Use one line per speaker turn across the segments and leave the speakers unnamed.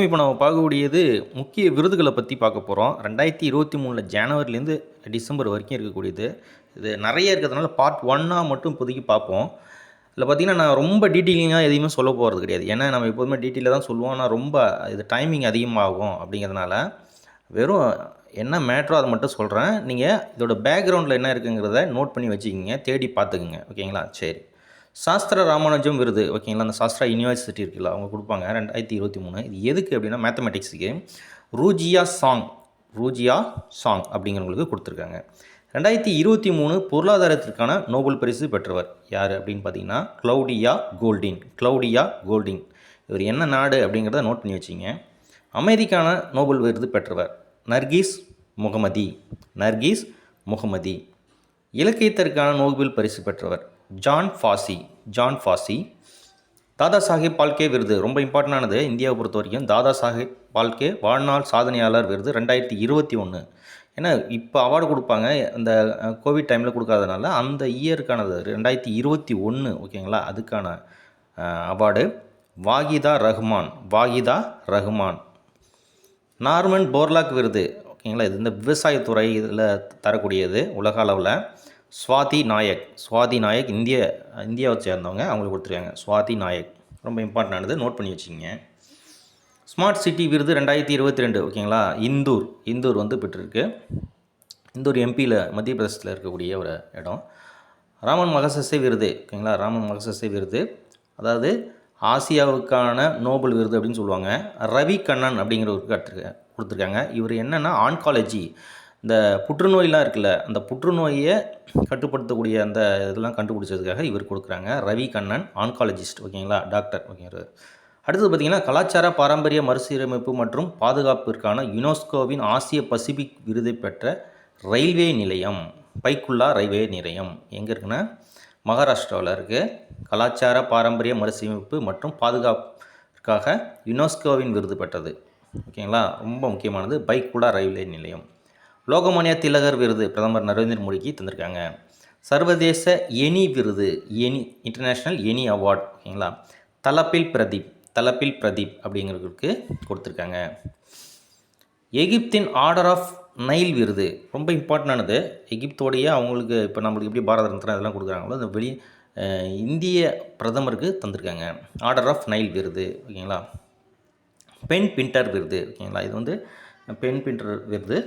இப்போ நம்ம பார்க்கக்கூடியது முக்கிய விருதுகளை பற்றி பார்க்க போகிறோம் ரெண்டாயிரத்தி இருபத்தி மூணில் ஜனவரிலேருந்து டிசம்பர் வரைக்கும் இருக்கக்கூடியது. இது நிறைய இருக்கிறதுனால பார்ட் ஒன்னாக மட்டும் இப்போதைக்கு பார்ப்போம். இதில் பார்த்தீங்கன்னா நான் ரொம்ப டீட்டெயிலிங்காக எதையுமே சொல்ல போகிறது கிடையாது. ஏன்னா நம்ம எப்போதுமே டீட்டெயிலாக தான் சொல்லுவோம். ஆனால் ரொம்ப இது டைமிங் அதிகமாகும் அப்படிங்கிறதுனால வெறும் என்ன மேட்ரோ அதை மட்டும் சொல்கிறேன் நீங்கள் இதோட பேக்ரவுண்டில் என்ன இருக்குங்கிறத நோட் பண்ணி வச்சுக்கிங்க. தேடி பார்த்துக்குங்க. ஓகேங்களா? சரி. சாஸ்திர ராமானுஜம் விருது ஓகேங்களா? அந்த சாஸ்திரா யூனிவர்சிட்டி இருக்குல்ல அவங்க கொடுப்பாங்க ரெண்டாயிரத்தி இருபத்தி மூணு. இது எதுக்கு அப்படின்னா மேத்தமெட்டிக்ஸுக்கு ரூஜியா சாங் ரூஜியா சாங் அப்படிங்கிறவங்களுக்கு கொடுத்துருக்காங்க. ரெண்டாயிரத்தி இருபத்தி மூணு பொருளாதாரத்திற்கான நோபல் பரிசு பெற்றவர் யார் அப்படின்னு பார்த்தீங்கன்னா க்ளௌடியா கோல்டின் க்ளௌடியா கோல்டின். இவர் என்ன நாடு அப்படிங்கிறத நோட் பண்ணி வச்சிங்க. அமைதிக்கான நோபல் விருது பெற்றவர் நர்கீஸ் முகமதி நர்கீஸ் முகமதி. இலக்கியத்திற்கான நோபல் பரிசு பெற்றவர் Jon Fosse Jon Fosse. Dadasaheb Phalke விருது ரொம்ப இம்பார்ட்டண்டானது இந்தியாவை பொறுத்த வரைக்கும் தாதா சாஹேப் பால்கே வாழ்நாள் சாதனையாளர் விருது ரெண்டாயிரத்தி இருபத்தி ஒன்று ஏன்னா இப்போ அவார்டு கொடுப்பாங்க. இந்த கோவிட் டைமில் கொடுக்காதனால அந்த இயருக்கானது ரெண்டாயிரத்தி இருபத்தி ஒன்று ஓகேங்களா? அதுக்கான award Waheeda Rahman Waheeda Rahman. Norman Borlaug விருது ஓகேங்களா? இது இந்த விவசாயத்துறை இதில் தரக்கூடியது உலக அளவில். ஸ்வாதி நாயக். ஸ்வாதி நாயக் இந்திய இந்தியாவை சேர்ந்தவங்க அவங்களுக்கு கொடுத்துருக்காங்க. ஸ்வாதி நாயக். ரொம்ப இம்பார்ட்டண்டானது நோட் பண்ணி வச்சுக்கிங்க. ஸ்மார்ட் சிட்டி விருது ரெண்டாயிரத்தி இருபத்தி ரெண்டு ஓகேங்களா இந்தூர். இந்தூர் வந்து பெற்றிருக்கு. இந்தூர் எம்பியில் மத்திய பிரதேசத்தில் இருக்கக்கூடிய ஒரு இடம். ராமன் மகசசே விருது ஓகேங்களா ராமன் மகசசே விருது. அதாவது ஆசியாவுக்கான நோபல் விருது அப்படின்னு சொல்லுவாங்க. ரவி கண்ணன் அப்படிங்கிறவருக்கு கற்றுக்க கொடுத்துருக்காங்க. இவர் என்னென்னா ஆன்காலஜி இந்த புற்றுநோயெலாம் இருக்குல்ல அந்த புற்றுநோயை கட்டுப்படுத்தக்கூடிய அந்த இதெல்லாம் கண்டுபிடிச்சதுக்காக இவர் கொடுக்குறாங்க. ரவி கண்ணன் ஆன்காலஜிஸ்ட் ஓகேங்களா? டாக்டர் ஓகேங்கிறது. அடுத்தது பார்த்திங்கன்னா கலாச்சார பாரம்பரிய மறுசீரமைப்பு மற்றும் பாதுகாப்பிற்கான யுனெஸ்கோவின் ஆசிய பசிபிக் விருதை பெற்ற ரயில்வே நிலையம் பைக்குல்லா ரயில்வே நிலையம் எங்கே இருக்குன்னா மகாராஷ்டிராவில் இருக்குது கலாச்சார பாரம்பரிய மறுசீரமைப்பு மற்றும் பாதுகாப்பிற்காக யுனெஸ்கோவின் விருது பெற்றது. ஓகேங்களா? ரொம்ப முக்கியமானது பைக்குல்லா ரயில்வே நிலையம். லோகமானிய திலகர் விருது பிரதமர் நரேந்திர மோடிக்கு தந்திருக்காங்க. சர்வதேச எனி விருது எனி இன்டர்நேஷ்னல் எனி அவார்ட் ஓகேங்களா? தலப்பில் பிரதீப் தலப்பில் பிரதீப் அப்படிங்கிறவருக்கு கொடுத்துருக்காங்க. எகிப்தின் ஆர்டர் ஆஃப் நைல் விருது ரொம்ப இம்பார்ட்டண்டானது எகிப்தோடைய அவங்களுக்கு இப்போ நம்மளுக்கு எப்படி பாரத ரத்னா இதெல்லாம் கொடுக்குறாங்களோ அந்த வெளி இந்திய பிரதமருக்கு தந்திருக்காங்க. ஆர்டர் ஆஃப் நைல் விருது ஓகேங்களா? பென் பின்டர் விருது ஓகேங்களா? இது வந்து பென் பின்டர் விருது.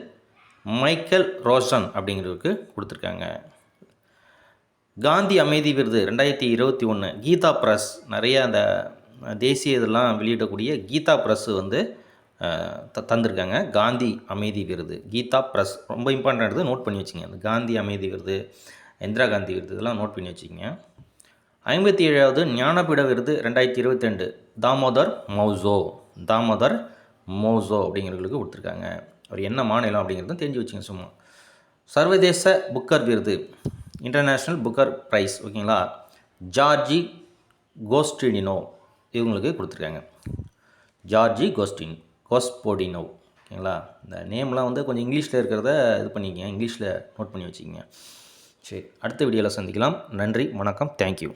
மைக்கேல் ரோஷன் அப்படிங்கிறவருக்கு கொடுத்துருக்காங்க. காந்தி அமைதி விருது ரெண்டாயிரத்தி இருபத்தி ஒன்று கீதா ப்ரெஸ். நிறைய அந்த தேசிய இதெல்லாம் வெளியிடக்கூடிய கீதா ப்ரெஸ்ஸு வந்து த தந்திருக்காங்க. காந்தி அமைதி விருது கீதா ப்ரெஸ். ரொம்ப இம்பார்ட்டன்ட் நோட் பண்ணி வச்சுங்க. அந்த காந்தி அமைதி விருது இந்திரா காந்தி விருது இதெல்லாம் நோட் பண்ணி வச்சுக்கோங்க ஐம்பத்தி ஏழாவது ஞானபீட விருது ரெண்டாயிரத்தி இருபத்தி ரெண்டு தாமோதர் மௌசோ தாமோதர் மௌசோ அப்படிங்கிறவங்களுக்கு கொடுத்துருக்காங்க. அவர் என்ன மாநிலம் அப்படிங்கிறதும் தெரிஞ்சு வச்சுங்க சும்மா. சர்வதேச புக்கர் விருது இன்டர்நேஷ்னல் புக்கர் ப்ரைஸ் ஓகேங்களா ஜார்ஜி கோஸ்டினினோ இவங்களுக்கு கொடுத்துருக்காங்க. ஜார்ஜி கோஸ்டின் கோஸ்போடினோ ஓகேங்களா இந்த நேம்லாம் வந்து கொஞ்சம் இங்கிலீஷில் இருக்கிறத இது பண்ணிக்கங்க இங்கிலீஷில் நோட் பண்ணி வச்சுக்கோங்க. சரி அடுத்த வீடியோவில் சந்திக்கலாம். நன்றி வணக்கம் தேங்க்யூ